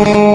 Mm-hmm.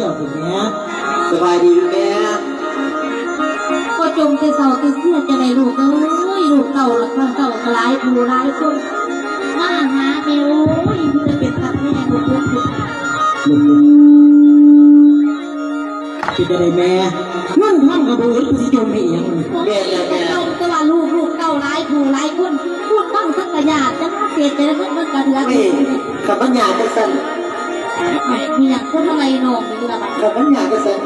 จะสอบจะเสี่ยวถึงเนี้ยสบายดีไหมก็จมแต่เสาแต่เสียจะได้ลูกเอ้ยลูกเก่าละค่ะเก่าหลายผู้หลายคนมาหาแม่โอ้ยมันจะเป็นตัดแม่ลูกลูกลูกคิดอะไรแม่เงื่อนทำกับบุญกูสิจมให้เอียงแม่แม่เราแต่ว่าลูกลูกเก่าหลายผู้หลายคนพูดบ้างสักกะยาจะมาเสียใจแล้วมันกระเดือกขับปัญญาจะสั่น มีอย่างคนอะไรนองนี่ละบ้าขับปัญญาจะสั่น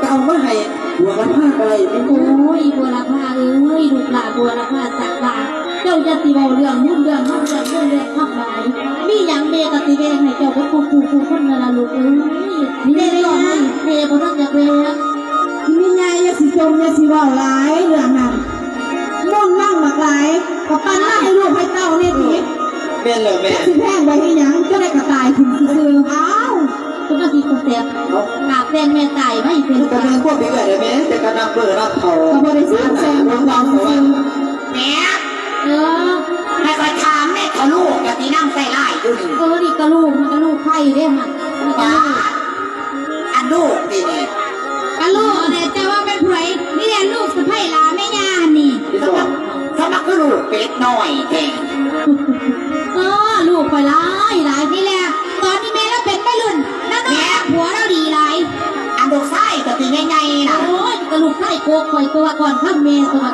ก็เอามาให้หัวมันพาอะไรโอ้ยบัวละผ้าเอ้ยลูกหลาบัวละผ้าสักบาเจ้าจะตีเบาเรื่องมุ่งเรื่องมุ่งเรื่องเรื่องเรื่องมากมายมีอย่างเมกติเวงให้เจ้าเป็คูคูคูคนนั่นละลูกเอ้ยนี่ได้ก่อเทบนนั้นจะเวงมีไงยาสิจมยาสิว่าหลายเรื่องนั้นม่วงนั่งหลากหลายกับปันมาให้ลูกให้เต้าเนี่ยทีแม่เลยแม่ สิแพงไปให้หยังก็ได้กระตายถึงซื่อๆอ้า นักเป็นแม่ไก่ไม่เป็นกระเป็นพวกพี่เกิดไยแม่มแต่กระนับเปิดรับเขาเขาไม่ได้สร้างแของเราแม่เออแม่ก็ถามแม่กะลูกอย่าตีนั่งใส่ไล่ดูดิเออดิกระลูกมันกระลูกไข่เด้มันจ้าอันลูกดิกระลูกเนี่ยแต่ว่าเป็นไผ่นี่แหละลูกสะใภ้ลาแม่ย่านี่สมัครกะลูกเป็ดหน่อยเองเออลูกไปร้ายหล่ที่แล้วตอนนี้แม่เราเป็นแม่ลุนนั่นแหละผัว ข้ามเมย์ตัว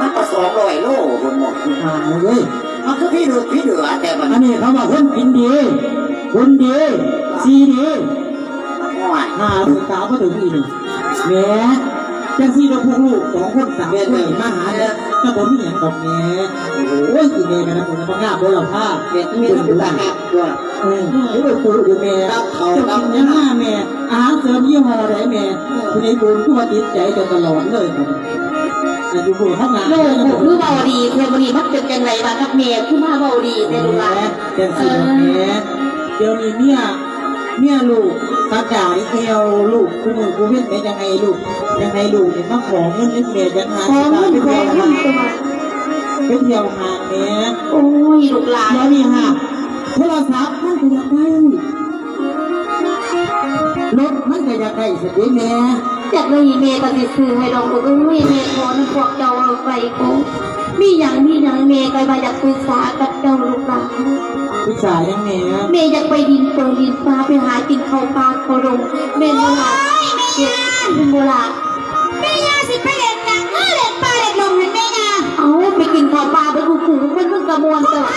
มันก็สองร้อยโลคนหมดอ่าเว้ยมันคือพี่ดูพี่เดือแต่มันอันนี้เขาว่าคนกินดีคนดีซีดีห่วยหาสุกาวก็ถึงอีกหนึ่งแหม่จังซี่เราพวกลูกสองคนสามคนนี่มาหาเนี่ยก็ผมเหมือนกับแหม่โอ้ยคือแม่กันนะคนนั้นงาบโดนหลับผ้าเด็กมีลูกตาหักด้วย เออไอ้ปูอยู่แม่เจ้ากินยังหน้าแม่อาหารเสริมยี่ห้อไหนแม่คุณไอ้บุญก็มาติดใจจนตลอดเลยครับอายุบุญทำงานลูกบุคือเบาดีเทวดีมันเป็นจังไรบ้างครับเมย์คือมาเบาดีในลูกหลานเต็มสิแม่เดี๋ยวนี้เนี่ยเนี่ยลูกตาจ่านี่เอวลูกคุณมือคุณเห็นเป็นยังไงลูกยังไงลูกเนี่ยมาขอเงินนิดเดียวจะหาขอเงินเป็นขอเดียวเงินตัวเป็นเดียวหาแม่โอ้ยลูกหลานแล้วนี่ฮะ โทรศัพท์มันก็อยากได้รถมันก็อยากได้สิแม่จากเลยเมย์ก็ติดซื้อให้ดอกลูกเอ้ยเมย์ขอน้ำพวกเจ้าเอาไปกูมีอย่างมีอย่างเมย์ก็มาอยากปรึกษากับเจ้าลูกหลานปรึกษายังแม่เมย์อยากไปดินเปิดดินฟ้าไปหากินข้าวปลาข้าวดงเมย์โบราณเด็กโบราณแม่ยาสิไปเล่นหนังเออเล่นปลาเล่นลมเห็นแม่ยาเอาไปกินข้าวปลาไปกูขู่มันเพิ่งกระมวลเตอท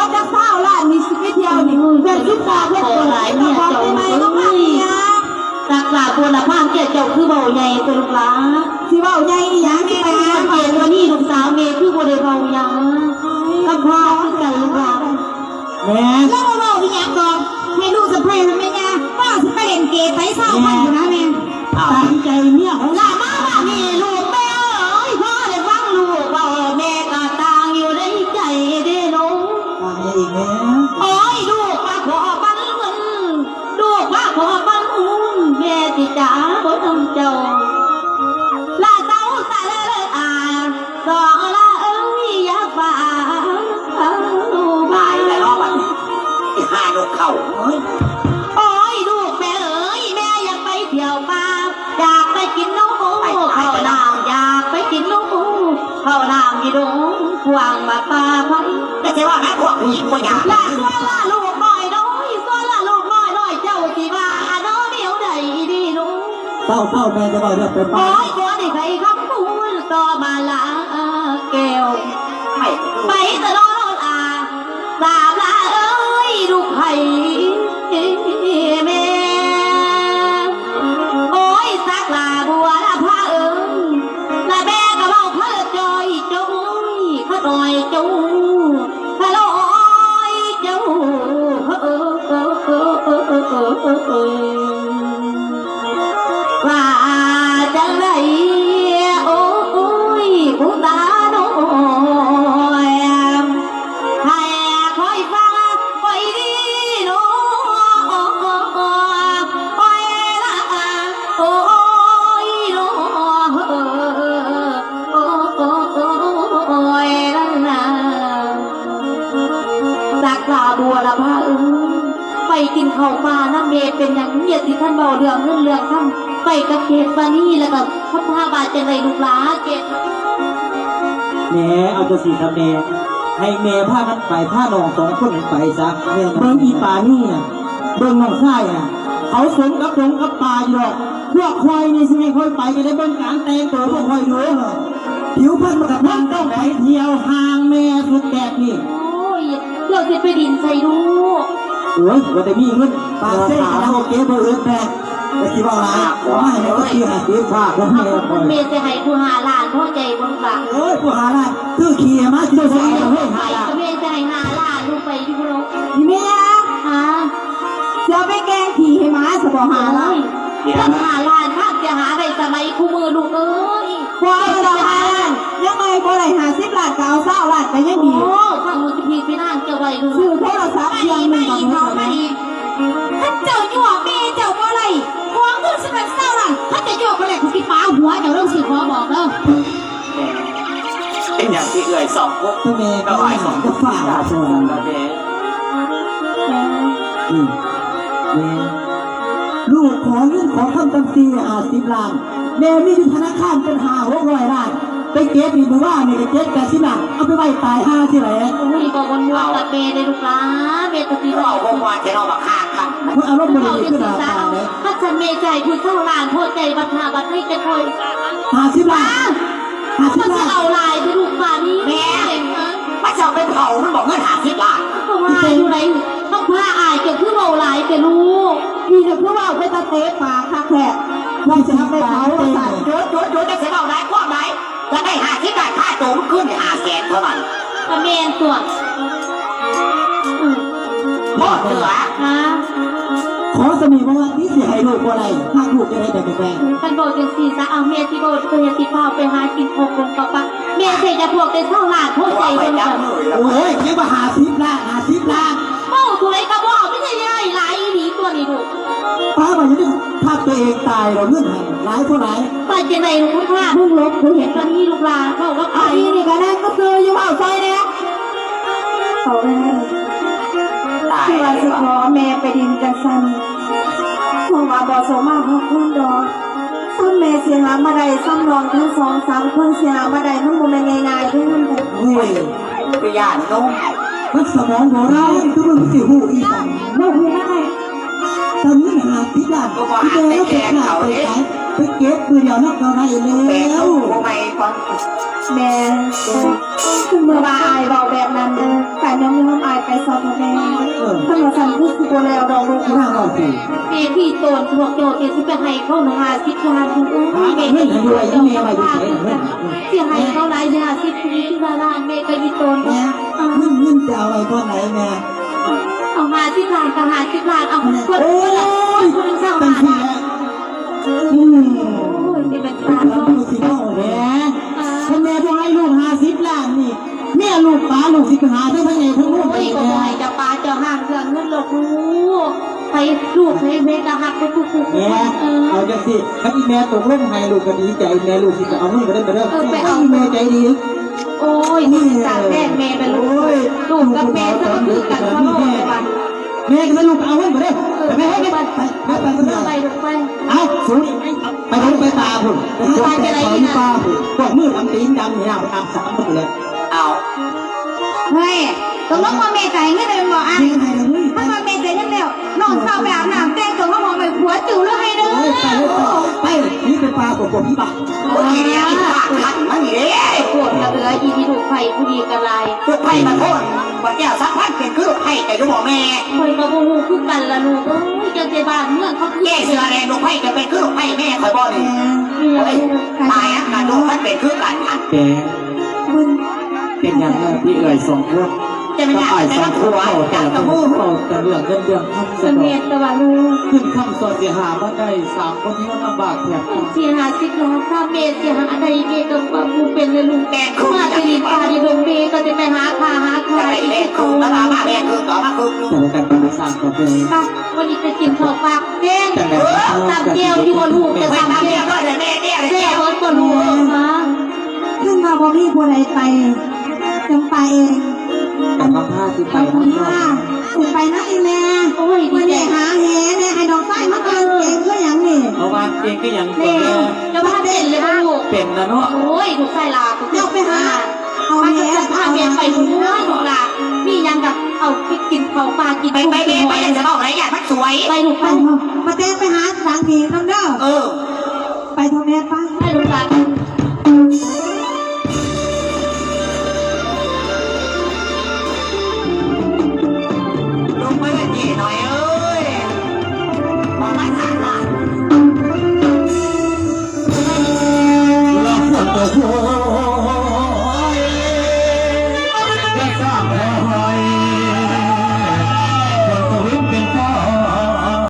ลูกจักเศร้าล้านนี่สิไปเที่ยวนี่เพื่อนคิดตาเพื่อนตัวหลายเนี่ยเจ้าไม่ต้องมาเนี่ยสักลาตัวละพางเจ้าเจ้าคือเบาใหญ่ตัวลูกหลานสิเว้าใหญ่อีหยังสิไปไปหาหาไปเมียตัวนี้ลูกสาวเมย์คือบ่ได้เบาหยังกับพ่อคือกันลูกหลานแม่แล้วเว้าอีหยังก่อนให้ลูกสะเพลแม่ย่าว่าสิไปเล่นเกมไปเศร้าพันอยู่นะแม่ตามใจเมียของลามา หญิงว่าอยากลาส่วนละลูกน้อยน้อยส่วนละลูกน้อยน้อยเจ้าสิว่าน้อเดียวใดดีหนูเต้าเต้าแม่จะบอกเรื่องเป็นไปโอ้ย ไปกับเกศปานี่แล้วก็พัฒนาบาดจังไรลูกหลาเกศแม่เอาจะสีทำแม่ให้แม่พากันไปพาน้องสองคนไปซะเบิ่งอีป่านี่น่ะเบิ่งน้องชายน่ะเขาสมกับสมกับป่าอยู่หรอกพวกควายนี่สิให้ค่อยไปจะได้เบิ่งการแต่งตัวพวกควายรู้เหรอผิวพรรณมันกับมันต้องไปเที่ยวห่างแม่สุดแบบนี้โอ้ยเราจะไปดินใส่ลูกโอ้ยว่าแต่มีเงินปากเส้นแล้วโอเคบ่เอิ้นแม่ แต่สิว่าอะไรขอให้แม่ก็คือให้ซื้อผ้าของแม่คอยเมย์จะให้ผู้หาหลานพ่อใจบนหลังเอ้ยผู้หาได้คือขี่มาที่ใส่เฮ้ยหาไปได้เมย์จะให้หาหลานลูกไปที่พระนี่แม่ย่าหาเสียวไปแกงขี่ให้มาสบหาหาละเลยถ้าหาหลานถ้าจะหาได้สมัยคู่มือลูกเอ้ยพอเราหาล้านยังไงพอได้หาสิบล้านก็เอาเศร้าลานก็ยังดีโอ้ฟังมือจะพีพี่นางจะไหวลูกซื้อโทรศัพท์เครื่องหนึ่งกับมือ หัวเจ้าต้องสิขอบอกแล้วอย่างที่เอ่ยสองพวกเมย์ก็หายสองพวกฝ่าสองเมย์เมย์ลูกขอยื่นขอคำตำซีอาสิบล้านแม่มีธนาคารเป็นหาหกร้อยล้าง ไปเก็บอีกมือว่านี่ไปเก็บแต่สิบล้านเอาไปไว้ตายห้าที่ไหนโอ้ยบอกวันม่วงกับเมย์เลยลูกหลานเมย์ตะกี้เราเราพวกว่าจะเราบักฆ่าครับมึงเอารถบริเขาเวณจะขึ้นสื่อมาสาตารเลยถ้าฉันเมย์ใจคุณเข้าหลานโทษใจบัตรบัตรให้จะคอยหาสิบล้านหาสิมับนจะล้านเอาลายไปลูกป่านี้แม่มาจะเอาไปเผามันบอกเงินหาสิบบาทก็ว่าอยู่ไหนต้องผ้าอายเกี่ยวคือเบาลายแต่ลูกพี่จะพูดว่าไปตะเตะปากคักแท้ว่าจะทำไปเผาว่าสั่นโยนโยนโยนจะเสียเอาไหนพวกไหน จะได้หาสิบบาทค่าตัวมันขึ้นหาแสนเท่านั้นกระเมนส่วนพ่อเหนือฮะขอสมีว่าที่เสียให้ลูกอะไรหากลูกจะได้แต่แปลงฉันบอกจังสีซะเอาเมียที่โบดเคยติดเผาไปหากินพกลงปะปะเมียเสจะพวกได้เท่าหลานโทษใจว่าไปเบิ่งจับก่อนมือแล้วโอ้ยเก็บมาหาสิบล้านหาสิบล้านเป้าถวยกระบอกไม่ใช่ย่อยหลายหนีตัวนี้ลูกป้าบอกยังไม่ภาพตัวเองตายเราเงื่อนหัน ร้ายเท่าไหร่ไปจะไหนลูกค่ะมึงลบมึงเห็นตอนนี้ลูกลาเขาก็ไปนี่นี่ก็ได้ก็คืออยู่เผาซอยเนี่ยเขาได้ตายที่ว่าสิขอแม่ไปดินกระสันเพราะว่าบ่สมาพระคุณดอกซ้ำแม่เสียหามาได้ซ้ำรองทั้งสองสามคนเสียหามาได้มันบ่แม่นง่ายๆเด้วยนั่นแหละเฮ้ยไปย่านนุ่มมันสมองของเราคือมันสิหูอีกบ่ฮู้ได้ตอนนี้หาสิบล้านที่เจอแล้วไปขาดไปขาย ไปเก็บมือเดียวนักเราได้เป็แล้นวลูกทำไมฟังแม่คือเมื่อว่าอายเบาแบบนั้นเด้อแต่ยังไม่ทำอายไปสอบแม่เออท่านว่าสั่นคือสิบ่แล้วดอกลูกที่ว่าเราสิเมียที่โตนพวกโจเจสิไปให้เขาหาสิบล้านคุณเอ้หายเมียเงิก็นยิ่ให้งด้วยโตยังเจ้าเมียขมาองอยู่บ้านเฉยเสียให้เขาหลายยาสิบที่ที่ล้านเมียก็ยิ่งโตนแม่เงินเงินจะเอาไว้ก้อนไหนแม่เอาหาสิบล้านก็หาสิบล้านเอาคนโอ้ยคนเศร้าเป็นหาทีล้านแล้ว อืมนี่เป็นเรารดูสิพ่อแม่ถ้าแม่พอให้ลูกหาสิบล้านนี่แม่ลูกป้าลูกสิไปหาได้ทั้งไงทั้งลูกโอ้ยก็แม่ให้เจ้าปลาเจ้าห่างเรื่องเงินหลอกลูกให้ลูกให้เมกะหักไปปุ๊บปุ๊บปุ๊บแม่เออเอาจังสิถ้าอีแม่ตกลงให้ลูกก็ดีใจแม่ลูกสิจะเอาเงินไปได้ไปเด้ออีแม่ใจดีโอ้ยนี่จากแม่แม่เป็นลูกลูกกับแม่ก็คือกันพ่อโลกเลยว่ะแม่ก็ไม่ลูกเอาเงินไปเด้อ ไม่ให้ไปไปไปไปไปไปไปไปไปลูกไปเอาสูงไปลงไปตาพุ่นไปหาแต่เขาที่ป้าพุ่นพวกมือทำตีนดำเนี่ยไปทำสามคนเลยเอาเฮ้ยตกลงว่าแม่ใจเงินเป็นบ่อะเลี้ยงให้เลยเฮ้ยถ้าว่าแม่ใจเงินแล้วน้องสาวไปอาบน้ำแต่งตัวมาหอมไปผัวจู่แล้วให้เด้อโอ้ยไปไปนี่เป็นปลาปกปกที่ปากเมื่อกี้เนี่ยขาดขันมันนี่เลยปวดกระเบืออีที่ลูกไฟผู้ดีกระไรลูกไผ่มาโทษ ว่าแก้วสักพันเป็นคือไผ่แต่ยูบอกแม่คอยกระบูคือกันละลูกเอ้ยจะเจ็บบ้านเมื่องเขาคือแก้เสือแรงลูกไผ่จะเป็นคือไผ่แม่คอยบอกเลยเมียตายอะการลูกมันเป็นคือกันค่ะแกเป็นอย่างนั้นที่เอ๋ยสองคน จะไม่ก็ได้อ่ายแต่สอละงคผัวาแต่จากละตะมูนเขาแต่เรื่องเงินเรื่องคำเสสนมียอตะวันลูกขึ้นคำสอนเสียหามาได้สามคนนี้ลำบากแทบเสียหาสิบล้านถ้าเมยเสียหาอะไรเมย์กับว่ากูเป็นเลยลูกแม่คือมาจะจะดีปลาดีลงเมยก็จะไปหาคาหาใคาไอีแม่กคือมามาแม่คือต่อมาคือแต่ในการเป็นสร้างก็เป็นปะวันนี้จะกินข้าวปากแดงแต่ในตามเกียวที่บนลูกจะไปตามเกียวบร้อยเลยแม่เนี่ยเลยเจ้าแก้วบนบนลูกฮะขึ้นมาบ่มีผู้ใดไปจังไปเอง แต่คำพาที่ไปขอบนั่คุนณก็ค่ะคุณไปนะไอแม่โอ้ยดีวันใจนี้หาแหเนี่ยให้ดอกไม้มาเกินเก่งเพื่อย่างนี้เพราะว่าเองก็อยังเน่จะว่าเป็นเลยลูกเป็นนะเนาะโอ้ยถูกใส่ลาถูกเดี๋ยวไปหาเอาแหจะพาเมียไปหัวถูกลานี่ยังกับเอาไปกินข้าปลากินไปไปแม่ไปจะบอกอะไรอยางมันสวยไปลูกไปมาเต้ไปหาสังผีน้ำเด้อเออไปเทำแม่ไปไปลูกหลาน